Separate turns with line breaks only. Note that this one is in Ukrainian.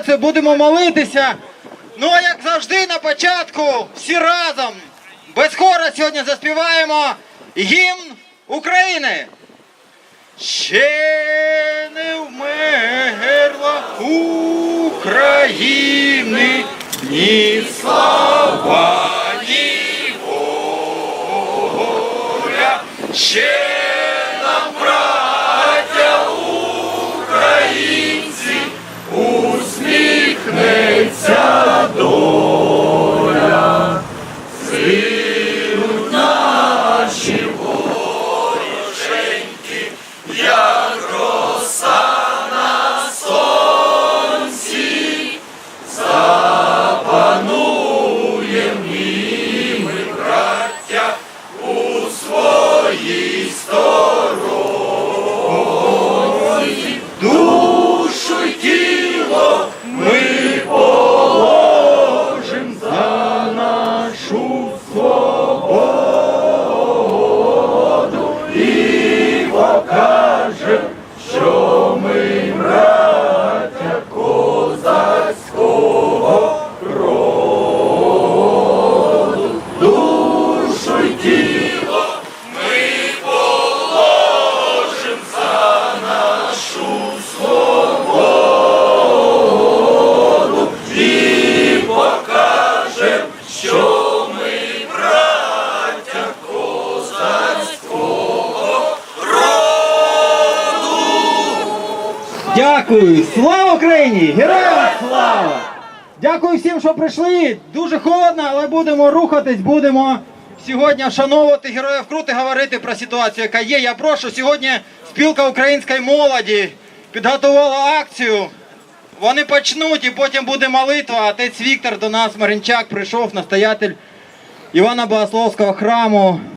Це будемо молитися. Ну а як завжди на початку, всі разом, без хора сьогодні заспіваємо гімн України. Ще не вмерла України, ні слава, ні воля. Ще Дякую! Слава Україні! Героям слава! Дякую всім, що прийшли. Дуже холодно, але будемо рухатись, будемо сьогодні вшановувати героїв крути, говорити про ситуацію, яка є. Я прошу сьогодні спілка української молоді підготувала акцію. Вони почнуть і потім буде молитва. Отець Віктор до нас, Маринчак, прийшов, настоятель Івана Богословського храму.